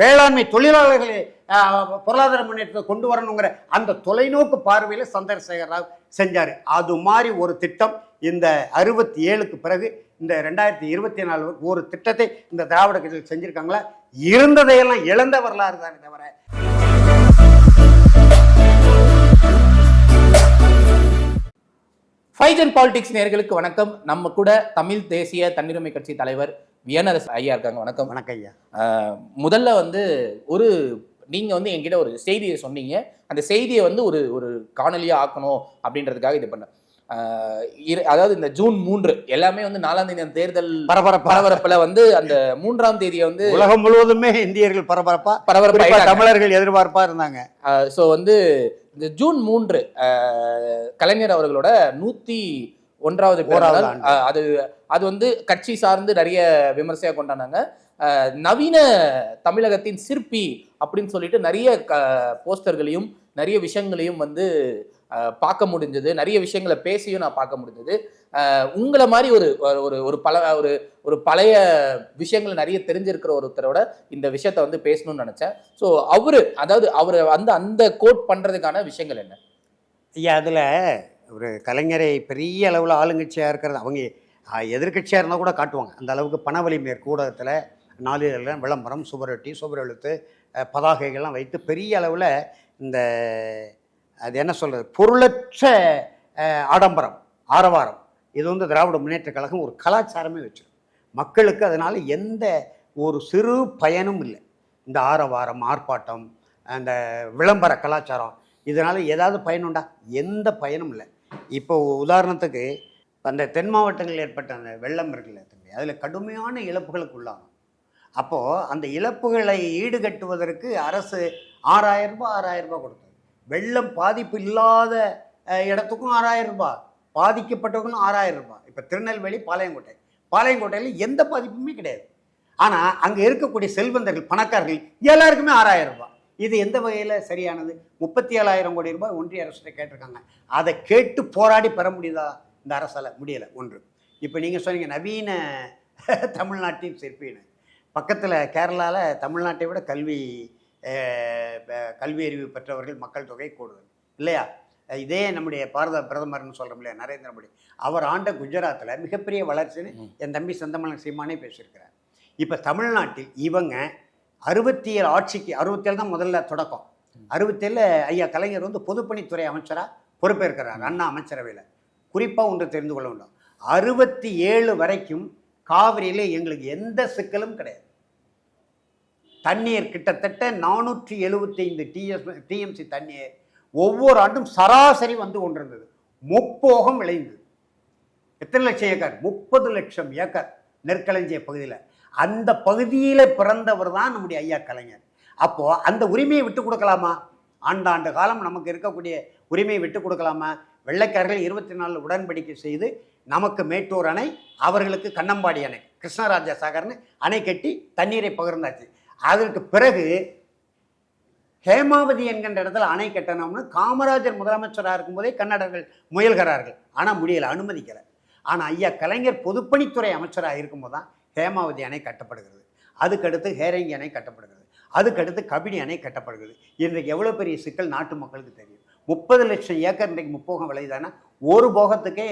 வேளாண்மை தொழிலாளர்களை பொருளாதார முன்னேற்றத்தை கொண்டு வரணுங்கிற அந்த தொலைநோக்கு பார்வையில் சந்திரசேகர் ராவ் செஞ்சார். அது மாதிரி ஒரு திட்டம் இந்த அறுபத்தி ஏழுக்கு பிறகு இந்த ரெண்டாயிரத்தி இருபத்தி நாலு ஒரு திட்டத்தை இந்த திராவிட கட்சியில் செஞ்சுருக்காங்களா? இருந்ததையெல்லாம் இழந்த வரலாறு தானே தவிர. ஃபைஜன் பாலிடிக்ஸ் நேயர்களுக்கு வணக்கம். நம்ம கூட தமிழ் தேசிய தன்னிருமை கட்சி தலைவர் வியனரசு ஐயா இருக்காங்க வணக்கம். வணக்கம் ஐயா. முதல்ல வந்து ஒரு நீங்க வந்து என்கிட்ட ஒரு செய்தியை சொன்னீங்க. அந்த செய்தியை வந்து ஒரு ஒரு காணொலியா ஆக்கணும் அப்படின்றதுக்காக இது பண்ணேன். அதாவது இந்த ஜூன் மூன்று எல்லாமே வந்து நாலாம் தேதி அந்த தேர்தல் பரபரப்பா. பரபரப்புல வந்து அந்த மூன்றாம் தேதியை வந்து உலகம் முழுவதுமே இந்தியர்கள் பரபரப்பா பரபரப்பு தமிழர்கள் எதிர்பார்ப்பா இருந்தாங்க. ஸோ வந்து இந்த ஜூன் மூன்று கலைஞர் அவர்களோட நூத்தி ஒன்றாவது. ஆஹ் அது அது வந்து கட்சி சார்ந்து நிறைய விமர்சையா கொண்டாடினாங்க. ஆஹ் நவீன தமிழகத்தின் சிற்பி அப்படின்னு சொல்லிட்டு நிறைய போஸ்டர்களையும் நிறைய விஷயங்களையும் வந்து பார்க்க முடிஞ்சது. நிறைய விஷயங்களை பேசியும் நான் பார்க்க முடிஞ்சது. உங்களை மாதிரி ஒரு ஒரு ஒரு பல ஒரு ஒரு பழைய விஷயங்களை நிறைய தெரிஞ்சிருக்கிற ஒருத்தரோட இந்த விஷயத்த வந்து பேசணும்னு நினைச்சேன். ஸோ அவரு அதாவது அவர் வந்து அந்த கோட் பண்றதுக்கான விஷயங்கள் என்ன? ஐயா அதில் ஒரு கலைஞரை பெரிய அளவில் ஆளுங்கட்சியாக இருக்கிறது அவங்க எதிர்கட்சியாக இருந்தால் கூட காட்டுவாங்க. அந்த அளவுக்கு பண வலிமை நாளிதழில் விளம்பரம் சுவரொட்டி சுவரெழுத்து பதாகைகள்லாம் வைத்து பெரிய அளவில் இந்த அது என்ன சொல்கிறது பொருளற்ற ஆடம்பரம் ஆரவாரம் இது வந்து திராவிட முன்னேற்ற கழகம் ஒரு கலாச்சாரமே வச்சிடும் மக்களுக்கு அதனால் எந்த ஒரு சிறு பயனும் இல்லை. இந்த ஆரவாரம் ஆர்ப்பாட்டம் அந்த விளம்பர கலாச்சாரம் இதனால் ஏதாவது பயனுண்டா எந்த பயனும் இல்லை. இப்போ உதாரணத்துக்கு அந்த தென் மாவட்டங்களில் ஏற்பட்ட அந்த வெள்ளம் இருக்குல்ல தம்பி அதில் கடுமையான இழப்புகளுக்கு உள்ளாகும். அப்போது அந்த இழப்புகளை ஈடுகட்டுவதற்கு அரசு ஆறாயிரம் ரூபாய் ஆறாயிரம் ரூபாய் கொடுத்தது. வெள்ளம் பாதிப்பு இல்லாத இடத்துக்கும் ஆறாயிரம் ரூபாய் பாதிக்கப்பட்டவங்களும் ஆறாயிரம் ரூபாய். இப்போ திருநெல்வேலி பாளையங்கோட்டை. பாளையங்கோட்டையில் எந்த பாதிப்புமே கிடையாது. ஆனால் அங்கே இருக்கக்கூடிய செல்வந்தர்கள் பணக்காரர்கள் எல்லாருக்குமே ஆறாயிரம் ரூபாய். இது எந்த வகையில் சரியானது? முப்பத்தி ஏழாயிரம் கோடி ரூபாய் ஒன்றிய அரசுகிட்ட கேட்டிருக்காங்க. அதை கேட்டு போராடி பெற முடியுதா? இந்த அரசால் முடியலை ஒன்று. இப்போ நீங்கள் சொன்னீங்க நவீன தமிழ்நாட்டின் சிற்பின்னு. பக்கத்தில் கேரளாவில் தமிழ்நாட்டை விட கல்வி கல்வி அறிவு பெற்றவர்கள் மக்கள் தொகை கூடுதல். இல்லையா? இதே நம்முடைய பாரத பிரதமர்னு சொல்கிறோம் இல்லையா நரேந்திர மோடி. அவர் ஆண்ட குஜராத்தில் மிகப்பெரிய வளர்ச்சின்னு என் தம்பி செந்தமலன் சீமானே பேசியிருக்கிறார். இப்போ தமிழ்நாட்டில் இவங்க அறுபத்தி ஏழு ஆட்சிக்கு அறுபத்தேழு தான் முதல்ல தொடக்கம். அறுபத்தேழில் ஐயா கலைஞர் வந்து பொதுப்பணித்துறை அமைச்சராக பொறுப்பேற்கிறார் அண்ணா அமைச்சரவையில். குறிப்பாக ஒன்று தெரிந்து கொள்ள வேண்டும். அறுபத்தி ஏழு வரைக்கும் காவிரியில் எங்களுக்கு எந்த சிக்கலும் கிடையாது. தண்ணீர் கிட்டத்தட்ட நானூற்றி எழுபத்தைந்து டிஎஸ் டிஎம்சி தண்ணீர் ஒவ்வொரு ஆண்டும் சராசரி வந்து கொண்டிருந்தது. முப்போகம் விளைந்தது. எத்தனை லட்சம் ஏக்கர்? முப்பது லட்சம் ஏக்கர் நெற்களஞ்சிய பகுதியில். அந்த பகுதியில் பிறந்தவர் தான் நம்முடைய ஐயா கலைஞர். அப்போது அந்த உரிமையை விட்டு கொடுக்கலாமா? ஆண்டாண்டு காலம் நமக்கு இருக்கக்கூடிய உரிமையை விட்டு கொடுக்கலாமா? வெள்ளைக்காரர்கள் இருபத்தி நாலு உடன்படிக்கை செய்து நமக்கு மேட்டூர் அணை அவர்களுக்கு கண்ணம்பாடி அணை கிருஷ்ணராஜ சாகர்னு அணை கட்டி தண்ணீரை பகிர்ந்தாச்சு. அதற்கு பிறகு ஹேமாவதி என்கின்ற இடத்துல அணை கட்டணும்னு காமராஜர் முதலமைச்சராக இருக்கும்போதே கன்னடர்கள் முயல்கிறார்கள். ஆனால் முடியலை அனுமதிக்கலை. ஆனால் ஐயா கலைஞர் பொதுப்பணித்துறை அமைச்சராக இருக்கும்போது தான் ஹேமாவதி அணை கட்டப்படுகிறது. அதுக்கடுத்து ஹேரங்கி அணை கட்டப்படுகிறது. அதுக்கடுத்து கபினி அணை கட்டப்படுகிறது. இன்றைக்கு எவ்வளோ பெரிய சிக்கல் நாட்டு மக்களுக்கு தெரியும். முப்பது லட்சம் ஏக்கர் இன்றைக்கு முப்போகம் விளையுதானா ஒரு போகத்துக்கே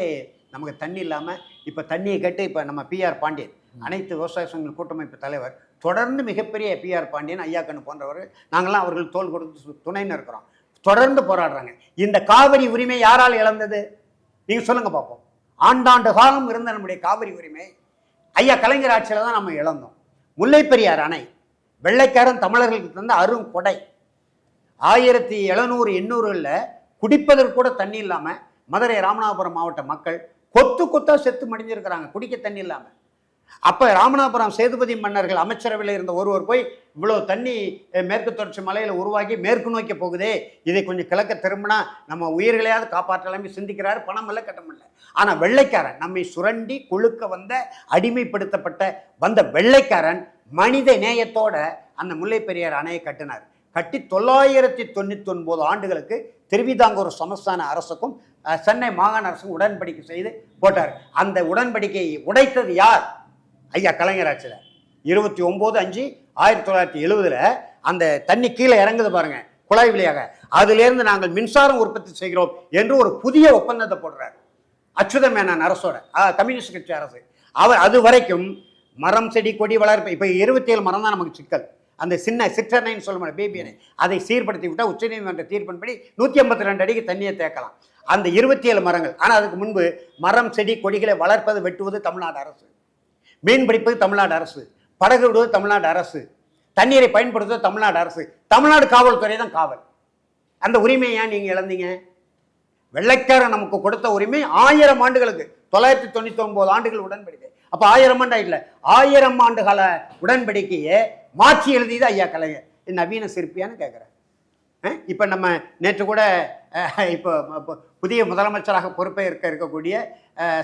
நமக்கு தண்ணி இல்லாமல் இப்போ தண்ணியை கேட்டு இப்போ நம்ம பிஆர் பாண்டியன் அனைத்து விவசாய சங்க கூட்டமைப்பு தலைவர் தொடர்ந்து மிகப்பெரிய பிஆர் பாண்டியன் ஐயாக்கண்ணு போன்றவர் நாங்களாம் அவர்கள் தோல் கொடுத்து துணைன்னு இருக்கிறோம். தொடர்ந்து போராடுறாங்க. இந்த காவிரி உரிமை யாரால் இழந்தது? நீங்கள் சொல்லுங்கள் பார்ப்போம் ஆண்டாண்டு காலம் இருந்த நம்முடைய காவிரி உரிமை ஐயா கலைஞர் ஆட்சியில் தான் நம்ம இழந்தோம். முல்லை பெரியார் அணை வெள்ளைக்காரன் தமிழர்களுக்கு தந்த அரும் கொடை. ஆயிரத்தி எழுநூறு எண்ணூறுகளில் குடிப்பதற்கு கூட தண்ணி இல்லாமல் மதுரை ராமநாதபுரம் மாவட்ட மக்கள் கொத்து கொத்தா செத்து மடிஞ்சிருக்கிறாங்க. குடிக்க தண்ணி இல்லாமல் அப்போ ராமநாதபுரம் சேதுபதி மன்னர்கள் அமைச்சரவையில் இருந்த ஒருவர் போய் இவ்வளோ தண்ணி மேற்கு தொடர்ச்சி மலையில் உருவாகி மேற்கு நோக்கி போகுதே. இதை கொஞ்சம் கிழக்க திரும்பினா நம்ம உயிர்களையாவது காப்பாற்றலாமே சிந்திக்கிறாரு. பணம் இல்லை கட்ட முடியல ஆனால் வெள்ளைக்காரன் நம்மை சுரண்டி கொழுக்க வந்த அடிமைப்படுத்தப்பட்ட வந்த வெள்ளைக்காரன் மனித நேயத்தோட அந்த முல்லை பெரியார் அணையை கட்டினார். கட்டி தொள்ளாயிரத்தி தொண்ணூற்றி ஒன்பது ஆண்டுகளுக்கு திருவிதாங்கூர் சமஸ்தான அரசுக்கும் சென்னை மாகாண அரசுக்கும் உடன்படிக்கை செய்து போட்டார். அந்த உடன்படிக்கையை உடைத்தது யார்? ஐயா கலைஞர் ஆட்சியில். இருபத்தி ஒம்பது அஞ்சு ஆயிரத்தி தொள்ளாயிரத்தி எழுபதில் அந்த தண்ணி கீழே இறங்குது பாருங்க குழாய் வழியாக. அதுலேருந்து நாங்கள் மின்சாரம் உற்பத்தி செய்கிறோம் என்று ஒரு புதிய ஒப்பந்தத்தை போடுறார். அச்சுத மேனான் அரசோட கம்யூனிஸ்ட் கட்சி அரசு. அவர் அது வரைக்கும் மரம் செடி கொடி வளர்ப்பு இப்போ இருபத்தி ஏழு மரம் தான் நமக்கு சிக்கல். அந்த சின்ன சிற்றனைன்னு சொல்ல முடியும் பேபி அணை. அதை சீர்படுத்தி விட்டால் உச்சநீதிமன்ற தீர்ப்பின்படி நூற்றி ஐம்பத்தி ரெண்டு அடிக்கு தண்ணியை தேக்கலாம். அந்த இருபத்தி ஏழு மரங்கள் ஆனால் அதுக்கு முன்பு மரம் செடி கொடிகளை வளர்ப்பது வெட்டுவது தமிழ்நாடு அரசு. மீன் பிடிப்பது தமிழ்நாடு அரசு படகு விடுவது தமிழ்நாடு அரசு தண்ணீரை பயன்படுத்துவது தமிழ்நாடு அரசு தமிழ்நாடு காவல்துறை தான் காவல். அந்த உரிமையை ஏன் நீங்கள் இழந்தீங்க? வெள்ளைக்காரன் நமக்கு கொடுத்த உரிமை ஆயிரம் ஆண்டுகளுக்கு தொள்ளாயிரத்தி தொண்ணூற்றி ஒன்பது ஆண்டுகள் உடன்படிக்கை. அப்போ ஆயிரம் ஆண்டு ஆயிடல ஆயிரம் ஆண்டு கால உடன்படிக்கையை மாற்றி எழுதியது ஐயா கலைஞர். நவீன சிற்பியான்னு கேட்குறேன் இப்போ நம்ம நேற்று கூட இப்போ புதிய முதலமைச்சராக பொறுப்பேற்க இருக்கக்கூடிய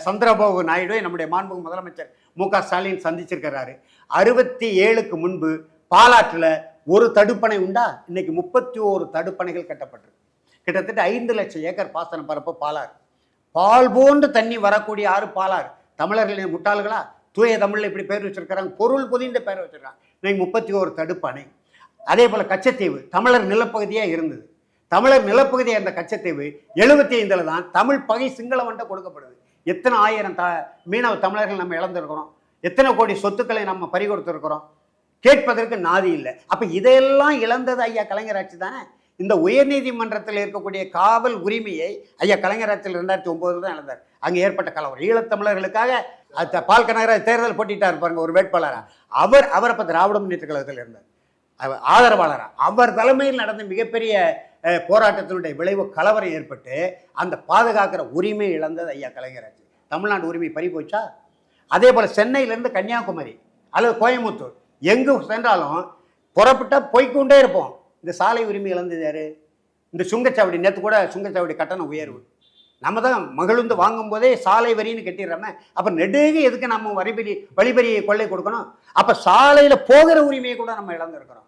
சந்திரபாபு நாயுடு நம்முடைய மாண்புமிகு முதலமைச்சர் மு க ஸ்டாலின் சந்திச்சிருக்கிறாரு. அறுபத்தி ஏழுக்கு முன்பு பாலாற்றில் ஒரு தடுப்பணை உண்டா? இன்னைக்கு முப்பத்தி ஓரு தடுப்பணைகள் கட்டப்பட்டிருக்கு. கிட்டத்தட்ட ஐந்து லட்சம் ஏக்கர் பாசன பரப்பு பாலாறு. பால் போன்று தண்ணி வரக்கூடிய ஆறு பாலாறு. தமிழர்களின் முட்டாள்களா? தூய தமிழில் இப்படி பேர் வச்சிருக்கிறாங்க. பொருள் புதிந்த பேர் வச்சிருக்காங்க இன்னைக்கு முப்பத்தி ஓரு தடுப்பணை. அதே போல் கச்சத்தீவு தமிழர் நிலப்பகுதியாக இருந்தது. தமிழர் நிலப்பகுதியாக இருந்த கச்சத்தீவு எழுபத்தி ஐந்தில் தான் தமிழ் பகை சிங்களவன்ட்ட கொடுக்கப்படுது. எத்தனை ஆயிரம் த மீனவ தமிழர்கள் நம்ம இழந்திருக்கிறோம். எத்தனை கோடி சொத்துக்களை நம்ம பறிகொடுத்துருக்குறோம். கேட்பதற்கு நாதி இல்லை. அப்போ இதையெல்லாம் இழந்தது ஐயா கலைஞர் ஆட்சி தானே? இந்த உயர்நீதிமன்றத்தில் இருக்கக்கூடிய காவல் உரிமையை ஐயா கலைஞர் ஆட்சியில் ரெண்டாயிரத்தி ஒம்போதில் தான் இழந்தார். அங்கே ஏற்பட்ட கலவரம். ஈழத்தமிழர்களுக்காக அது பால் கனகராஜ் தேர்தல் போட்டிட்டார் பாருங்க ஒரு வேட்பாளராக அவர் அவர் அப்போ திராவிட முன்னேற்ற கழகத்தில் இருந்தார். அவர் அவர் தலைமையில் நடந்த மிகப்பெரிய போராட்டத்தினுடைய விளைவு கலவரம் ஏற்பட்டு அந்த பாதுகாக்கிற உரிமை இழந்தது ஐயா கலைஞர் தமிழ்நாடு உரிமை பறி போச்சா? அதே போல் சென்னையிலேருந்து கன்னியாகுமரி அல்லது கோயம்புத்தூர். எங்கு சென்றாலும் புறப்பட்டா போய்கொண்டே இருப்போம். இந்த சாலை உரிமை இழந்தது யாரு? இந்த சுங்கச்சாவடி நேற்று கூட சுங்கச்சாவடி கட்டண உயர்வு. நம்ம தான் மகிழ்ந்து வாங்கும் போதே சாலை வரின்னு கட்டிடுறோமே. அப்போ நெடுக எதுக்கு நம்ம வரிபரி வழிபறியை கொள்ளை கொடுக்கணும்? அப்போ சாலையில் போகிற உரிமையை கூட நம்ம இழந்திருக்கிறோம்.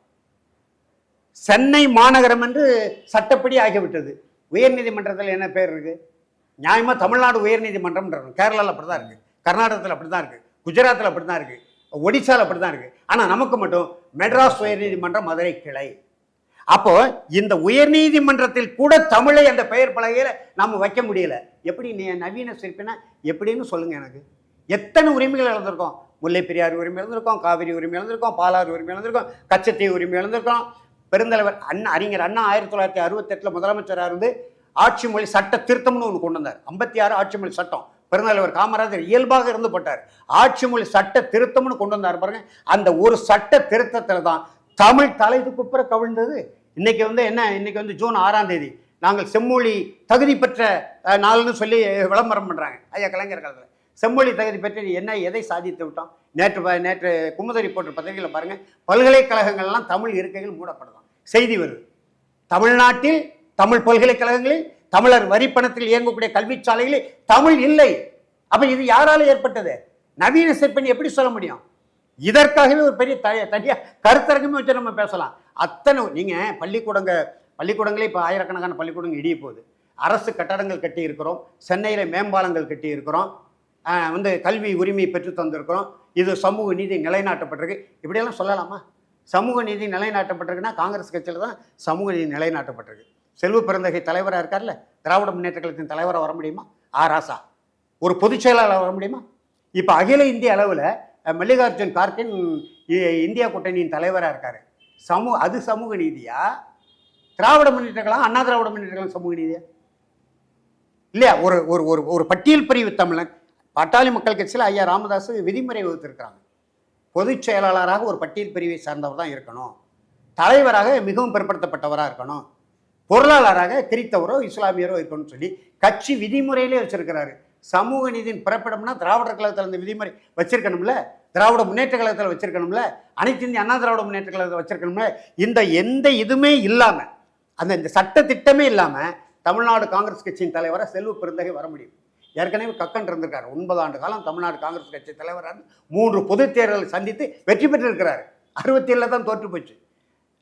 சென்னை மாநகரம் என்று சட்டப்படி ஆகிவிட்டது. உயர்நீதிமன்றத்தில் என்ன பேர் இருக்கு? நியாயமாக தமிழ்நாடு உயர்நீதிமன்றம்ன்றது கேரளாவில் அப்படி தான் இருக்குது கர்நாடகத்தில் அப்படி தான் இருக்குது குஜராத்தில் அப்படி தான் இருக்குது ஒடிசாவில் அப்படி தான் இருக்குது ஆனால் நமக்கு மட்டும் மெட்ராஸ் உயர்நீதிமன்றம் மதுரை கிளை. அப்போ இந்த உயர்நீதிமன்றத்தில் கூட தமிழை அந்த பெயர் பலகையில் நம்ம வைக்க முடியல. எப்படி நீ நவீன சிற்பினா எப்படின்னு சொல்லுங்கள் எனக்கு. எத்தனை உரிமைகள் இழந்திருக்கோம்? முல்லை பெரியார் உரிமை இழந்திருக்கோம் காவிரி உரிமை இழந்திருக்கோம் பாலாறு உரிமை இழந்திருக்கோம் கச்சத்தீவு உரிமை இழந்திருக்கோம் பெருந்தலைவர் அண்ணா அறிஞர் அண்ணா ஆயிரத்தி தொள்ளாயிரத்தி அறுபத்தெட்டில் முதலமைச்சராக இருந்து ஆட்சி மொழி சட்ட திருத்தம்னு ஒன்று கொண்டு வந்தார். ஐம்பத்தி ஆறு ஆட்சி மொழி சட்டம். பெருந்தலைவர் காமராஜர் இயல்பாக இருந்து போட்டார். ஆட்சி மொழி சட்ட திருத்தம்னு கொண்டு வந்தார் பாருங்க. அந்த ஒரு சட்ட திருத்தத்தில் தான் தமிழ் தலை குப்புற கவிழ்ந்தது. இன்னைக்கு வந்து என்ன? இன்னைக்கு வந்து ஜூன் ஆறாம் தேதி நாங்கள் செம்மொழி தகுதி பெற்ற நாள்னு சொல்லி விளம்பரம் பண்ணுறாங்க ஐயா கலைஞர் காலத்தில். செம்மொழி தகுதி பெற்று என்ன எதை சாதித்து விட்டோம் நேற்று நேற்று குமுதரி போன்ற பத்திரிகையில் பாருங்கள் பல்கலைக்கழகங்கள்லாம் தமிழ் இருக்கைகள் மூடப்படுதான். செய்தி வருது. தமிழ்நாட்டில் தமிழ் பல்கலைக்கழகங்களில் தமிழர் வரிப்பணத்தில் இயங்கக்கூடிய கல்விச்சாலைகளில் தமிழ் இல்லை. அப்ப இது யாரால ஏற்பட்டது? நவீன சிற்பன் எப்படி சொல்ல முடியும்? இதற்காகவே ஒரு பெரிய தனியாக கருத்தரங்கமே வச்சு நம்ம பேசலாம். அத்தனை நீங்கள் பள்ளிக்கூடங்க பள்ளிக்கூடங்களே இப்போ ஆயிரக்கணக்கான பள்ளிக்கூடங்கள் இடிய போகுது. அரசு கட்டடங்கள் கட்டி இருக்கிறோம் சென்னையில் மேம்பாலங்கள் கட்டி இருக்கிறோம் வந்து கல்வி உரிமை பெற்று தந்திருக்கிறோம். இது சமூக நீதி நிலைநாட்டப்பட்டிருக்கு. இப்படியெல்லாம் சொல்லலாமா? சமூக நீதி நிலைநாட்டப்பட்டிருக்குன்னா காங்கிரஸ் கட்சியில் தான் சமூக நீதி நிலைநாட்டப்பட்டிருக்கு. செல்வ பிறந்தகை தலைவராக இருக்கார்ல திராவிட முன்னேற்ற கழகத்தின் தலைவராக வர முடியுமா? ஆ ராசா. ஒரு பொதுச் செயலாளர் வர முடியுமா? இப்போ அகில இந்திய அளவில் மல்லிகார்ஜுன் கார்கின் இ- இந்தியா கூட்டணியின் தலைவராக இருக்கார். சமூக அது சமூக நீதியா? திராவிட முன்னேற்ற கழகம் அண்ணா திராவிட முன்னேற்ற கழகம் சமூக நீதியா? இல்லையா? ஒரு ஒரு ஒரு ஒரு பட்டியல் பிரிவு தமிழன். பட்டாளி மக்கள் கட்சியில் ஐயா ராமதாஸ் விதிமுறை வகுத்திருக்கிறாங்க. பொதுச் செயலாளராக ஒரு பட்டியல் பிரிவை சார்ந்தவர் தான் இருக்கணும். தலைவராக மிகவும் பிற்படுத்தப்பட்டவராக இருக்கணும். பொருளாளராக கிறித்தவரோ இஸ்லாமியரோ இருக்கணும்னு சொல்லி கட்சி விதிமுறையிலே வச்சிருக்கிறாரு. சமூக நீதியின் பிறப்பிடம்னா திராவிடர் கழகத்தில் இந்த விதிமுறை வச்சிருக்கணும்ல. திராவிட முன்னேற்ற கழகத்தில் வச்சிருக்கணும்ல. அனைத்து இந்திய அண்ணா திராவிட முன்னேற்ற கழகத்தில் வச்சிருக்கணும்ல. இந்த எந்த இதுவுமே இல்லாமல் அந்த இந்த சட்ட திட்டமே இல்லாமல் தமிழ்நாடு காங்கிரஸ் கட்சியின் தலைவராக செல்வ பெருந்தகை வர முடியும். ஏற்கனவே கக்கன் இருந்திருக்காரு. ஒன்பது ஆண்டு காலம் தமிழ்நாடு காங்கிரஸ் கட்சி தலைவராக மூன்று பொதுத் தேர்தலை சந்தித்து வெற்றி பெற்றிருக்கிறார். அறுபத்தி ஏழில் தான் தோற்று போச்சு.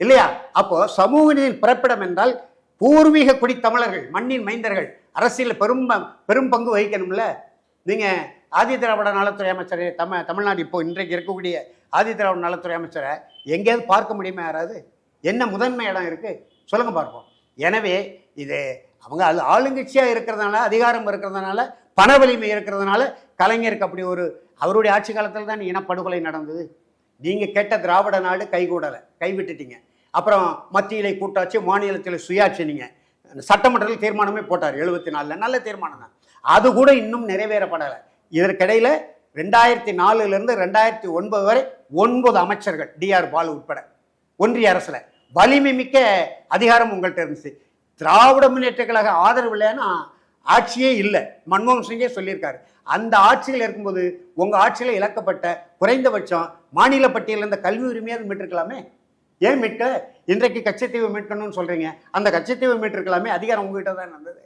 இல்லையா? அப்போ சமூக நீதியின் பிறப்பிடம் என்றால் பூர்வீக குடி தமிழர்கள் மண்ணின் மைந்தர்கள் அரசியல் பெரும் பெரும் பங்கு வகிக்கணும்ல? நீங்கள் ஆதி திராவிட நலத்துறை அமைச்சர் தமிழ் தமிழ்நாடு இப்போ இன்றைக்கு இருக்கக்கூடிய ஆதி திராவிட நலத்துறை அமைச்சரை எங்கேயாவது பார்க்க முடியுமா யாராவது? என்ன முதன்மை இடம் இருக்குது சொல்லுங்க பார்ப்போம். எனவே இது அவங்க அது ஆளுங்கட்சியாக இருக்கிறதுனால அதிகாரம் இருக்கிறதுனால பண வலிமை இருக்கிறதுனால கலைஞருக்கு அப்படி ஒரு அவருடைய ஆட்சி காலத்தில் தான் இனப்படுகொலை நடந்தது. நீங்கள் கேட்ட திராவிட நாடு கைகூடலை கைவிட்டுட்டீங்க. அப்புறம் மத்தியிலே கூட்டாட்சி மாநிலத்தில் சுயாட்சி நீங்கள் சட்டமன்றத்தில் தீர்மானமே போட்டார் எழுபத்தி நாலில் நல்ல தீர்மானம் தான். அது கூட இன்னும் நிறைவேறப்படலை. இதற்கிடையில் ரெண்டாயிரத்தி நாலுலேருந்து ரெண்டாயிரத்தி ஒன்பது வரை ஒன்பது அமைச்சர்கள் டிஆர் பாலு உட்பட ஒன்றிய அரசில். வலிமை மிக்க அதிகாரம் உங்கள்கிட்ட இருந்துச்சு. திராவிட முன்னேற்ற கழக ஆதரவு இல்லைன்னா ஆட்சியே இல்லை. மன்மோகன் சிங்கே சொல்லியிருக்காரு. அந்த ஆட்சியில் இருக்கும்போது உங்கள் ஆட்சியில் இழக்கப்பட்ட குறைந்தபட்சம் மாநில பட்டியலில் இருந்த கல்வி உரிமையாக மீட்டிருக்கலாமே? ஏன் மீட்க இன்றைக்கு கச்சத்தீவு மீட்கணும்னு சொல்கிறீங்க அந்த கச்சத்தீவு மீட்டிருக்கலாமே? அதிகாரம் உங்ககிட்ட தான் நடந்தது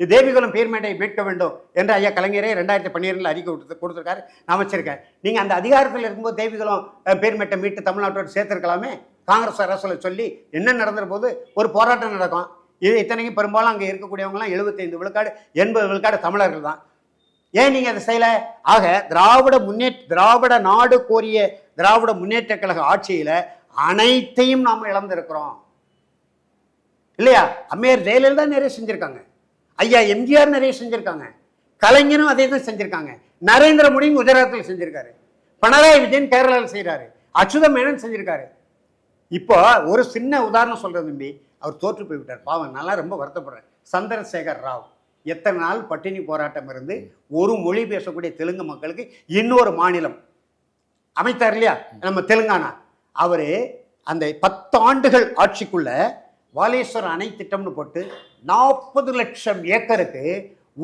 இது தேவிகுலம் பேர்மேட்டையை மீட்க வேண்டும் என்று ஐயா கலைஞரே ரெண்டாயிரத்தி பன்னிரெண்டில் அறிக்கை கொடுத்து கொடுத்துருக்காரு. நான் அமைச்சிருக்கேன் நீங்கள் அந்த அதிகாரத்தில் இருக்கும்போது தேவிகுலம் பேர்மேட்டை மீட்டு தமிழ்நாட்டோடு சேர்த்துருக்கலாமே? காங்கிரஸ் அரசில் சொல்லி என்ன நடந்துற போது ஒரு போராட்டம் நடக்கும். இது இத்தனைக்கும் பெரும்பாலும் அங்கே இருக்கக்கூடியவங்கலாம் எழுபத்தைந்து விழுக்காடு எண்பது விழுக்காடு தமிழர்கள் தான். ஏன் நீங்கள் அதை செய்யலை? ஆக திராவிட முன்னேற்ற திராவிட நாடு கோரிய திராவிட முன்னேற்ற கழக ஆட்சியில் அனைத்தையும் நாம் இழந்திருக்கிறோம். இல்லையா? அம்மையார் ஜெயலலிதா நிறைய செஞ்சிருக்காங்க. ஐயா எம்ஜிஆர் நிறைய செஞ்சிருக்காங்க. கலைஞரும் அதே தான் செஞ்சிருக்காங்க. நரேந்திர மோடியும் குஜராத்தில் செஞ்சுருக்காரு. பினராயி விஜயன் கேரளாவில் செய்கிறாரு அச்சுத மேனன் செஞ்சிருக்காரு. இப்போ ஒரு சின்ன உதாரணம் சொல்றது தம்பி. அவர் தோற்று போய்விட்டார். பாவம் நல்லா ரொம்ப வருத்தப்படுறேன். சந்திரசேகர் ராவ் எத்தனை நாள் பட்டினி போராட்டம் இருந்து ஒரு மொழி பேசக்கூடிய தெலுங்கு மக்களுக்கு இன்னொரு மாநிலம் அமைத்தார் இல்லையா? நம்ம தெலுங்கானா. அவர் அந்த பத்து ஆண்டுகள் ஆட்சிக்குள்ள வாலேஸ்வரம் அணை திட்டம்னு போட்டு நாற்பது லட்சம் ஏக்கருக்கு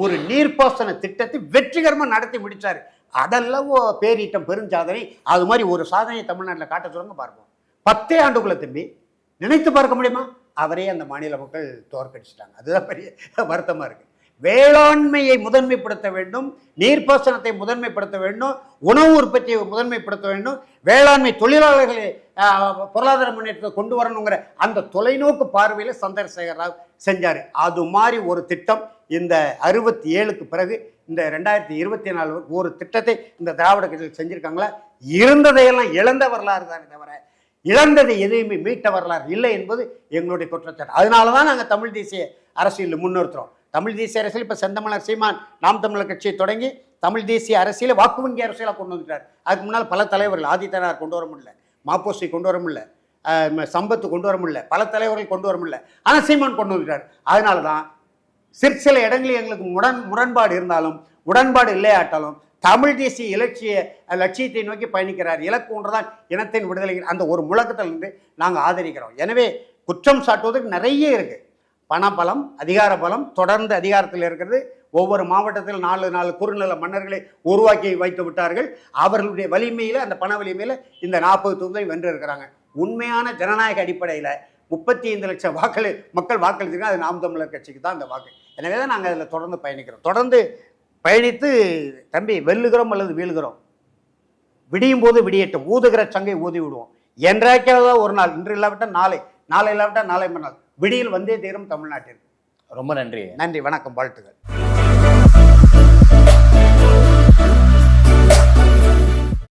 ஒரு நீர்ப்பாசன திட்டத்தை வெற்றிகரமாக நடத்தி முடித்தார் அதெல்லாம் ஓ பேரீட்டம் பெருஞ்சாதனை அது மாதிரி ஒரு சாதனையை தமிழ்நாட்டில் காட்ட சொல்லுங்க பார்ப்போம் பத்தே ஆண்டுக்குள்ள தம்பி நினைத்து பார்க்க முடியுமா? அவரே அந்த மாநில மக்கள் தோற்கடிச்சிட்டாங்க. அதுதான் பெரிய வருத்தமாக இருக்குது வேளாண்மையை முதன்மைப்படுத்த வேண்டும் நீர்ப்பாசனத்தை முதன்மைப்படுத்த வேண்டும் உணவு உற்பத்தியை முதன்மைப்படுத்த வேண்டும் வேளாண்மை தொழிலாளர்களை பொருளாதார முன்னேற்றத்தை கொண்டு வரணுங்கிற அந்த தொலைநோக்கு பார்வையில் சந்திரசேகர் ராவ் செஞ்சார். அது மாதிரி ஒரு திட்டம் இந்த அறுபத்தி ஏழுக்கு பிறகு இந்த ரெண்டாயிரத்தி இருபத்தி நாலு ஒரு திட்டத்தை இந்த திராவிட கட்சியில் செஞ்சுருக்காங்களா? இருந்ததையெல்லாம் இழந்த வரலாறு தானே தவிர இழந்ததை எதையுமே மீட்ட வரலாறு இல்லை என்பது எங்களுடைய குற்றச்சாட்டு. அதனால தான் நாங்கள் தமிழ் தேசிய அரசியலில் முன்னிறுத்துறோம். தமிழ் தேசிய அரசியல் இப்போ செந்தமலர் சீமான் நாம் தமிழர் கட்சியை தொடங்கி தமிழ் தேசிய அரசியலை வாக்கு வங்கி அரசியலாக கொண்டு வந்துட்டார். அதுக்கு முன்னால் பல தலைவர்கள் ஆதித்தனார் கொண்டு வர முடியல மாப்போசி கொண்டு வர முடியல சம்பத்து கொண்டு வர முடியல பல தலைவர்கள் கொண்டு வர முடியல. ஆனால் சீமான் கொண்டு வந்துட்டார். அதனால தான் சிறு சில இடங்களில் எங்களுக்கு முரண் முரண்பாடு இருந்தாலும் உடன்பாடு இல்லையாட்டாலும் தமிழ் தேசிய இலட்சிய லட்சியத்தை நோக்கி பயணிக்கிறார். இலக்கு ஒன்றுதான் இனத்தின் விடுதலை. அந்த ஒரு முழக்கத்தில் இருந்து நாங்கள் ஆதரிக்கிறோம். எனவே குற்றம் சாட்டுவதற்கு நிறைய இருக்கு. பணபலம் அதிகார பலம் தொடர்ந்து அதிகாரத்தில் இருக்கிறது. ஒவ்வொரு மாவட்டத்தில் நாலு நாலு குறுநில மன்னர்களை உருவாக்கி வைத்து விட்டார்கள். அவர்களுடைய வலிமையில் அந்த பண வலிமையில் இந்த நாற்பது தொகுதியை வென்று இருக்கிறாங்க உண்மையான ஜனநாயக அடிப்படையில் முப்பத்தி ஐந்து லட்சம் வாக்கள் மக்கள் வாக்களித்திருக்காங்க அது நாம் தமிழர் கட்சிக்கு தான் அந்த வாக்கு. எனவே தான் நாங்கள் அதில் தொடர்ந்து பயணிக்கிறோம். தொடர்ந்து பயணித்து தம்பி வெல்லுகிறோம் அல்லது வீழுகிறோம். விடியும் போது விடியட்டும். ஊதுகிற சங்கை ஊதி விடுவோம். என்றைக்காவது ஒரு நாள் இன்று இல்லாவிட்டால் நாளை நாளை இல்லாவிட்டால் நாளை மறுநாள். விடியில் வந்தே தீரும் தமிழ்நாட்டிற்கு. ரொம்ப நன்றி. நன்றி வணக்கம் வாழ்த்துக்கள்.